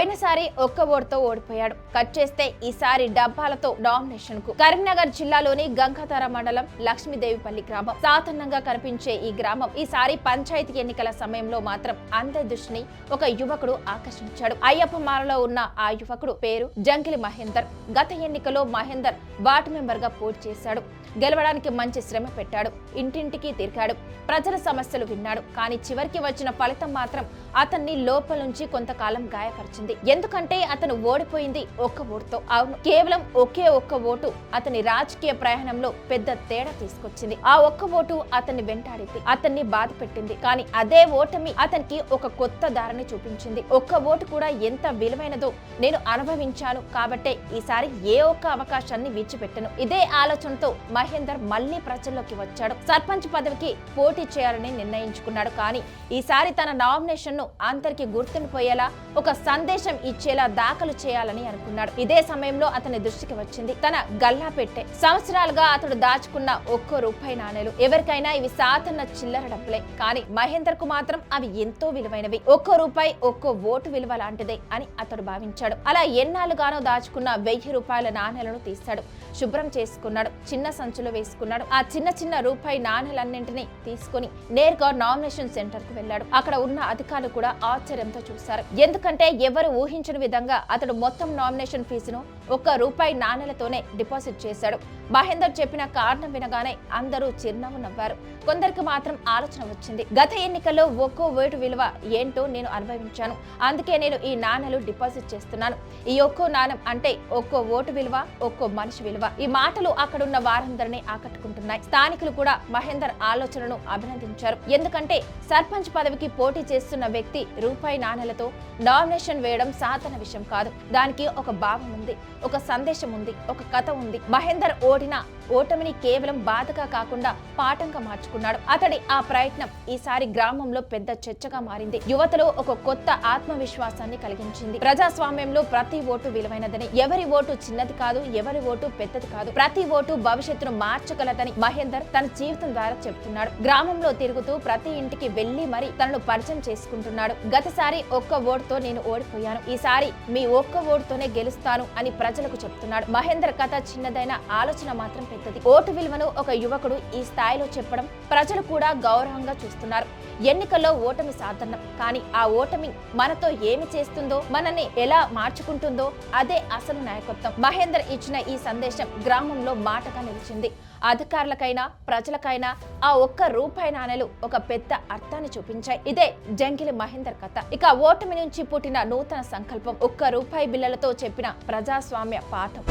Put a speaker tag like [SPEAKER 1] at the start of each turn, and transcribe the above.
[SPEAKER 1] పోయినసారి ఒక్క ఓటుతో ఓడిపోయాడు. కట్ చేస్తే ఈసారి డబ్బాలతో నామినేషన్కు కరీంనగర్ జిల్లాలోని గంగాధర మండలం లక్ష్మీదేవిపల్లి గ్రామం. సాధారణంగా కనిపించే ఈ గ్రామం ఈసారి పంచాయతీ ఎన్నికల సమయంలో మాత్రం అందరి దృష్టిని ఒక యువకుడు ఆకర్షించాడు. అయ్యప్ప మాలలో ఉన్న ఆ యువకుడు పేరు జంకిలి మహేందర్. గత ఎన్నికలో మహేందర్ వార్డు మెంబర్గా పోటీ చేశాడు. గెలవడానికి మంచి శ్రమ పెట్టాడు. ఇంటింటికి తిరిగాడు. ప్రజల సమస్యలు విన్నాడు. కానీ చివరికి వచ్చిన ఫలితం మాత్రం అతన్ని లోపల నుంచి కొంతకాలం గాయపరిచింది. ఎందుకంటే అతను ఓడిపోయింది ఒక్క ఓటుతో. అవును కేవలం ఒకే ఒక్క ఓటు అతని రాజకీయ ప్రయాణంలో పెద్ద తేడా తీసుకొచ్చింది. ఆ ఒక్క ఓటు అతన్ని వెంటాడింది అతన్ని బాధ పెట్టింది. కానీ అదే ఓటమి అతనికి ఒక కొత్త దారిని చూపించింది. ఒక్క ఓటు కూడా ఎంత విలువైనదో నేను అనుభవించాను. కాబట్టే ఈసారి ఏ ఒక్క అవకాశాన్ని విడిచిపెట్టను. ఇదే ఆలోచనతో మహేందర్ మళ్ళీ ప్రజల్లోకి వచ్చాడు. సర్పంచ్ పదవికి పోటీ చేయాలని నిర్ణయించుకున్నాడు. కానీ ఈసారి తన నామినేషన్ను అందరికి గుర్తుండిపోయేలా ఒక సందేశం ఇచ్చేలా దాఖలు చేయాలని అనుకున్నాడు. ఇదే సమయంలో అతని దృష్టికి వచ్చింది. తన గల్లా పెట్టే. సంవత్సరాలుగా అతడు దాచుకున్న ఒక్కో రూపాయి నాణేలు. ఎవరికైనా ఇవి సాధారణ చిల్లర డబ్బులే. కానీ మహేందర్కు మాత్రం అవి ఎంతో విలువైనవి. ఒక్కో రూపాయి ఒక్కో ఓటు విలువ లాంటిదే అని అతడు భావించాడు. అలా ఎన్నాళ్ళుగానో దాచుకున్న వెయ్యి రూపాయల నాణేలను తీశాడు శుభ్రం చేసుకున్నాడు. చిన్న సంచులో వేసుకున్నాడు. ఆ చిన్న చిన్న రూపాయి నాణేలన్నింటినీ తీసుకుని నేరుగా నామినేషన్ సెంటర్కు వెళ్ళాడు. అక్కడ ఉన్న అధికారులు కూడా ఆశ్చర్యంతో చూశారు. ఎందుకంటే ఎవరు ఊహించని విధంగా అతడు మొత్తం నామినేషన్ ఫీజును ఒక్క రూపాయి నాణేలతోనే డిపాజిట్ చేశాడు. మహేందర్ చెప్పిన కారణం వినగానే అందరూ చిరునవ్వు నవ్వారు. కొందరికి మాత్రం ఆలోచన వచ్చింది. గత ఎన్నికల్లో ఒక్కో ఓటు విలువ ఏంటో నేను అనుభవించాను. అందుకే నేను ఈ నాణేలు డిపాజిట్ చేస్తున్నాను. ఈ ఒక్కో నాణం అంటే ఒక్కో ఓటు విలువ ఒక్కో మనిషి విలువ. ఈ మాటలు అక్కడున్న వారందరినీ ఆకట్టుకుంటున్నాయి. స్థానికులు కూడా మహేందర్ ఆలోచనను అభినందించారు. ఎందుకంటే సర్పంచ్ పదవికి పోటీ చేస్తున్న వ్యక్తి రూపాయి నాణేలతో నామినేషన్ వేయడం సాధారణ విషయం కాదు. దానికి ఒక భావం ఉంది. ఒక సందేశం ఉంది ఒక కథ ఉంది. మహేందర్ ఓడిన ఓటమిని కేవలం బాధగా కాకుండా పాఠంగా మార్చుకున్నాడు. అతడి ఆ ప్రయత్నం ఈసారి గ్రామంలో పెద్ద చర్చగా మారింది. యువతలో ఒక కొత్త ఆత్మవిశ్వాసాన్ని కలిగించింది. ప్రజాస్వామ్యంలో ప్రతి ఓటు విలువైనదని ఎవరి ఓటు చిన్నది కాదు ఎవరి ఓటు పెద్దది కాదు ప్రతి ఓటు భవిష్యత్తును మార్చగలదని మహేందర్ తన జీవితం ద్వారా చెబుతున్నాడు గ్రామంలో తిరుగుతూ ప్రతి ఇంటికి వెళ్ళి మరి తనను పరిచయం చేసుకుంటున్నాడు. గతసారి ఒక్క ఓటుతో నేను ఓడిపోయాను. ఈసారి మీ ఒక్క ఓటుతోనే గెలుస్తాను అని ప్రజలకు చెప్తున్నాడు. మహేందర్ కథ చిన్నదైన ఆలోచన మాత్రం పెద్దది ఓటు విలువను ఒక యువకుడు ఈ స్థాయిలో చెప్పడం ప్రజలు కూడా గౌరవంగా చూస్తున్నారు. ఎన్నికల్లో ఓటమి సాధారణం. కానీ ఆ ఓటమి మనతో ఏమి చేస్తుందో మనల్ని ఎలా మార్చుకుంటుందో అదే అసలు నాయకత్వం. మహేందర్ ఇచ్చిన ఈ సందేశం గ్రామంలో మాటగా నిలిచింది. అధికారులకైనా ప్రజలకైనా ఆ ఒక్క రూపాయి నాణేలు ఒక పెద్ద అర్థాన్ని చూపించాయి. ఇదే జంగిలి మహేందర్ కథ. ఇక ఓటమి నుంచి పుట్టిన నూతన సంకల్పం. ఒక్క రూపాయి బిల్లలతో చెప్పిన ప్రజాస్వామ్య పాఠం.